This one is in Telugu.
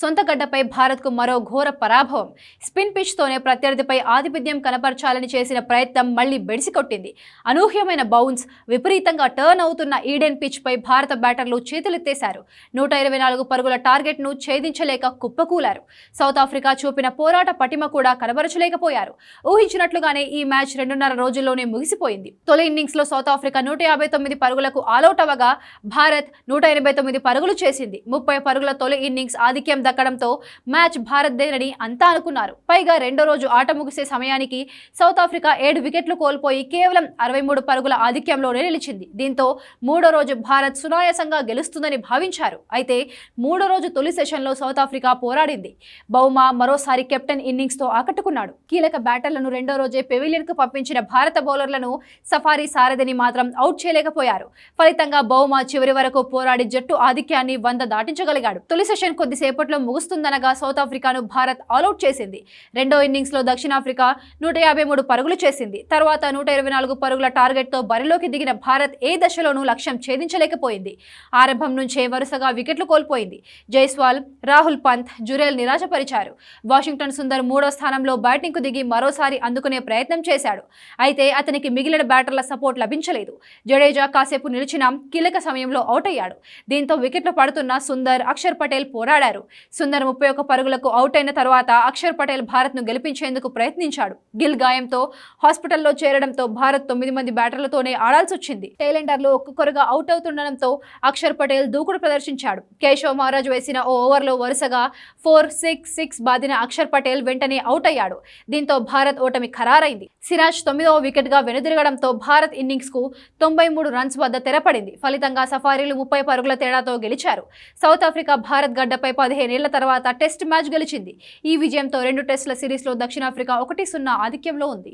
సొంత గడ్డపై భారత్కు మరో ఘోర పరాభవం. స్పిన్ పిచ్తోనే ప్రత్యర్థిపై ఆధిపత్యం కనపరచాలని చేసిన ప్రయత్నం మళ్ళీ బెడిసికొట్టింది. అనూహ్యమైన బౌన్స్ విపరీతంగా టర్న్ అవుతున్న ఈడెన్ పిచ్పై భారత బ్యాటర్లు చేతులెత్తేశారు. నూట ఇరవై నాలుగు పరుగుల టార్గెట్ను ఛేదించలేక కుప్పకూలారు. సౌత్ ఆఫ్రికా చూపిన పోరాట పటిమ కూడా కనబరచలేకపోయారు. ఊహించినట్లుగానే ఈ మ్యాచ్ రెండున్నర రోజుల్లోనే ముగిసిపోయింది. తొలి ఇన్నింగ్స్లో సౌత్ ఆఫ్రికా నూట యాభై తొమ్మిది పరుగులకు ఆలౌట్ అవ్వగా భారత్ నూట ఎనభై తొమ్మిది పరుగులు చేసింది. ముప్పై పరుగుల తొలి ఇన్నింగ్స్ ఆధిక్యం దక్కడంతో మ్యాచ్ భారత్దేనని అంతా అనుకున్నారు. పైగా రెండో రోజు ఆట ముగిసే సమయానికి సౌత్ ఆఫ్రికా ఏడు వికెట్లు కోల్పోయి కేవలం అరవై మూడు పరుగుల ఆధిక్యంలోనే నిలిచింది. దీంతో మూడో రోజు భారత్ సునాయాసంగా గెలుస్తుందని భావించారు. అయితే మూడో రోజు తొలి సెషన్లో సౌత్ ఆఫ్రికా పోరాడింది. బౌమా మరోసారి కెప్టెన్ ఇన్నింగ్స్తో ఆకట్టుకున్నాడు. కీలక బ్యాటర్లను రెండో రోజే పెవిలియన్కు పంపించిన భారత బౌలర్లను సఫారీ సారథిని మాత్రం అవుట్ చేయలేకపోయారు. ఫలితంగా బౌమా చివరి వరకు పోరాడి జట్టు ఆధిక్యాన్ని వంద దాటించగలిగాడు. తొలి సెషన్ కొద్దిసేపట్లో ముగుస్తుందనగా సౌత్ ఆఫ్రికాను భారత్ ఆలౌట్ చేసింది. రెండో ఇన్నింగ్స్లో దక్షిణాఫ్రికా నూట యాభై మూడు పరుగులు చేసింది. తర్వాత నూట ఇరవై నాలుగు పరుగుల టార్గెట్తో బరిలోకి దిగిన భారత్ ఏ దశలోనూ లక్ష్యం ఛేదించలేకపోయింది. ఆరంభం నుంచే వరుసగా వికెట్లు కోల్పోయింది. జైస్వాల్ రాహుల్ పంత్ జురేల్ నిరాశపరిచారు. వాషింగ్టన్ సుందర్ మూడో స్థానంలో బ్యాటింగ్కు దిగి మరోసారి అందుకునే ప్రయత్నం చేశాడు. అయితే అతనికి మిగిలిన బ్యాటర్ల సపోర్ట్ లభించలేదు. జడేజా కాసేపు నిలిచినా కీలక సమయంలో అవుట్ అయ్యాడు. దీంతో వికెట్లు పడుతున్న సుందర్ అక్షర్ పటేల్ పోరాడారు. సుందర్ ముప్పై ఒక్క పరుగులకు అవుట్ అయిన తర్వాత అక్షర్ పటేల్ భారత్ను గెలిపించేందుకు ప్రయత్నించాడు. గిల్ గాయంతో హాస్పిటల్లో చేరడంతో భారత్ తొమ్మిది మంది బ్యాటర్లతోనే ఆడాల్సి వచ్చింది. టైలెండర్లు ఒక్కొక్కరుగా అవుట్ అవుతుండడంతో అక్షర్ పటేల్ దూకుడు ప్రదర్శించాడు. కేశవ్ మహారాజ్ వేసిన ఓ ఓవర్లో వరుసగా ఫోర్ సిక్స్ సిక్స్ బాదిన అక్షర్ పటేల్ వెంటనే అవుట్ అయ్యాడు. దీంతో భారత్ ఓటమి ఖరారైంది. సిరాజ్ తొమ్మిదవ వికెట్గా వెనుదిరగడంతో భారత్ ఇన్నింగ్స్కు తొంభై మూడు రన్స్ వద్ద తెరపడింది. ఫలితంగా సఫారీలు ముప్పై పరుగుల తేడాతో గెలిచారు. సౌత్ ఆఫ్రికా భారత్ గడ్డపై పదిహేను పదిహేనేళ్ళ తర్వాత టెస్ట్ మ్యాచ్ గెలిచింది. ఈ విజయంతో రెండు టెస్టుల సిరీస్లో దక్షిణాఫ్రికా ఒకటి సున్నా ఆధిక్యంలో ఉంది.